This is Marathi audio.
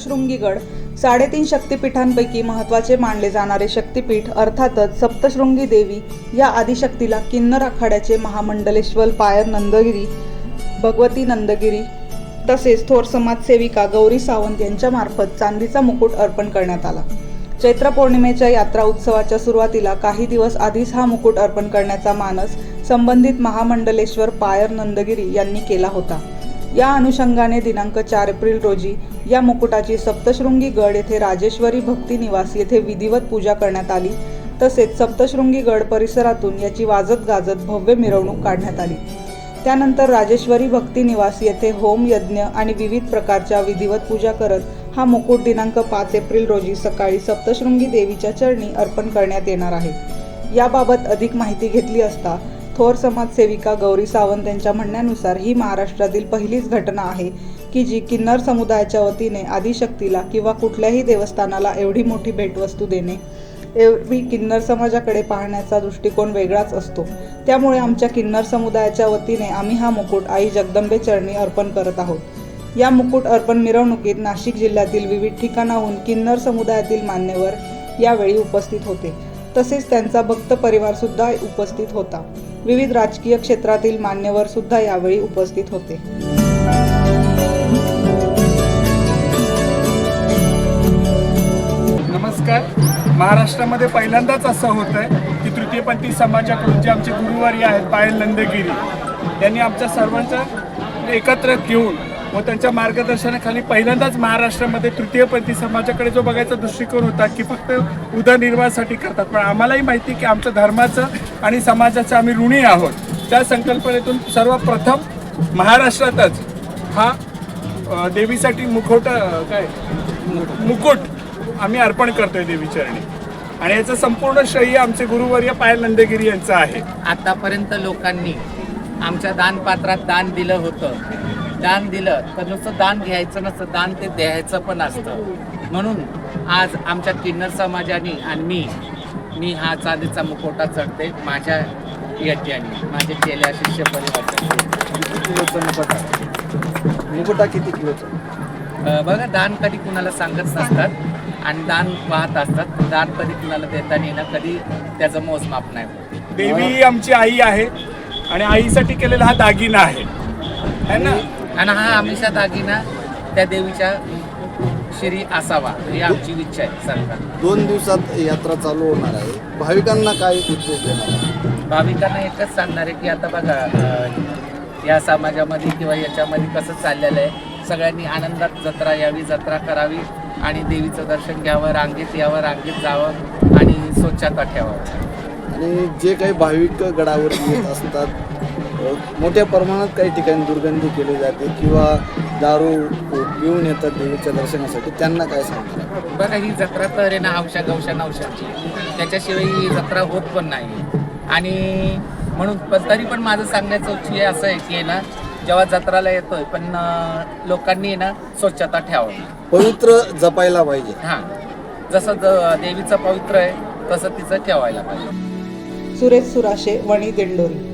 सप्तशृंगीगड साडेतीन शक्तिपीठांपैकी महत्त्वाचे मानले जाणारे शक्तिपीठ अर्थातच सप्तशृंगी देवी या आदिशक्तीला किन्नर आखाड्याचे महामंडलेश्वर पायर नंदगिरी भगवती नंदगिरी तसेच थोर समाजसेविका गौरी सावंत यांच्यामार्फत चांदीचा मुकुट अर्पण करण्यात आला. चैत्र पौर्णिमेच्या यात्रा उत्सवाच्या सुरुवातीला काही दिवस आधीच हा मुकुट अर्पण करण्याचा मानस संबंधित महामंडलेश्वर पायर नंदगिरी यांनी केला होता. या अनुषंगाने दिनांक चार एप्रिल रोजी या मुकुटाची सप्तशृंगी गड येथे राजेश्वरी भक्ती निवास येथे विधिवत पूजा करण्यात आली. तसेच सप्तशृंगी गड परिसरातून याची वाजत गाजत भव्य मिरवणूक काढण्यात आली. त्यानंतर राजेश्वरी भक्ती निवास येथे होम यज्ञ आणि विविध प्रकारच्या विधिवत पूजा करत हा मुकुट दिनांक पाच एप्रिल रोजी सकाळी सप्तशृंगी देवीच्या चरणी अर्पण करण्यात येणार आहे. याबाबत अधिक माहिती घेतली असता थोर समाजसेविका गौरी सावंत यांच्या म्हणण्यानुसार ही महाराष्ट्रातील पहिलीच घटना आहे की जी किन्नर समुदायाच्या वतीने आदिशक्तीला किंवा कुठल्याही देवस्थानाला एवढी मोठी भेटवस्तू देणे. एवढी किन्नर समाजाकडे पाहण्याचा दृष्टिकोन वेगळाच असतो. त्यामुळे आमच्या किन्नर समुदायाच्या वतीने आम्ही हा मुकुट आई जगदंबे चरणी अर्पण करत आहोत. या मुकुट अर्पण मिरवणुकीत नाशिक जिल्ह्यातील विविध ठिकाणाहून किन्नर समुदायातील मान्यवर यावेळी उपस्थित होते. तसेच त्यांचा भक्त परिवारसुद्धा उपस्थित होता. विविध राजकीय क्षेत्रातील मान्यवर सुद्धा यावेळी उपस्थित होते. नमस्कार. महाराष्ट्रामध्ये पहिल्यांदाच असं होत आहे की तृतीयपंथी समाजाकडून जे आमचे गुरुवारी आहेत पायल नंदगिरी यांनी आमच्या सर्वांचा एकत्र घेऊन व त्यांच्या मार्गदर्शनाखाली पहिल्यांदाच महाराष्ट्रामध्ये तृतीयपंथी समाजाकडे जो बघायचा दृष्टिकोन होता की फक्त उदरनिर्वाहासाठी करतात. पण आम्हालाही माहिती की आमचं धर्माचं आणि समाजाचं आम्ही ऋणी आहोत. त्या संकल्पनेतून सर्वप्रथम महाराष्ट्रातच हा देवीसाठी मुखोट काय? मुकुट आम्ही अर्पण करतोय देवीचरणी. आणि याचं संपूर्ण श्रेय आमचे गुरुवर्य पायल नंदगिरी यांचं आहे. आतापर्यंत लोकांनी आमच्या दानपात्रात दान दिलं होतं. दान दिलं तर नुसतं दान घ्यायचं नसतं दान ते द्यायचं पण असतं. म्हणून आज आमच्या किन्नर समाजाने आणि मी मी हा चांदीचा मुखोटा चढते माझ्या याच्याने माझे केल्या शिष्य परिवार मुकुटा मुकुटा किती किलोचा? बघा दान कधी कुणाला सांगत नसतात आणि दान वाहत असतात. दान कधी कुणाला देताना ना कधी त्याचं मोजमाप नाही होत. देवी ही आमची आई आहे आणि आईसाठी केलेला हा दागिना आहे. है ना? आणि हा हमेशा दागिना त्या देवीच्या शिरी असावा ही आमची इच्छा आहे सरकार दोन दिवसात यात्रा चालू होणार आहे. भाविकांना काय उद्देश देणार आहे? भाविकांना एकच सांगणार आहे की आता बघा अं, या समाजामध्ये किंवा याच्यामध्ये कसं चाललेलं आहे. सगळ्यांनी आनंदात जत्रा यावी जत्रा करावी आणि देवीचं दर्शन घ्यावं रांगेत यावं रांगेत जावं आणि स्वच्छता ठेवावं. आणि जे काही भाविक गडावर येत असतात मोठ्या प्रमाणात काही ठिकाणी दुर्गंधी केली जाते किंवा दारू पिऊन येतात देवीच्या दर्शनासाठी. त्यांना काय सांगणार? आहे? बघा ही जत्रा तर आहे ना हौशा गौशा नवशाची त्याच्याशिवाय ही जत्रा होत पण नाही. आणि म्हणून पण तरी पण माझं सांगण्याचं उच्च हे असं आहे की आहे ना जेव्हा जत्राला येतोय पण लोकांनी ना स्वच्छता ठेवावी. पवित्र जपायला पाहिजे. हां. जसं ज देवीचं पवित्र आहे तसं तिचं ठेवायला पाहिजे. सुरेश सुराशे वणी दिंडोरी.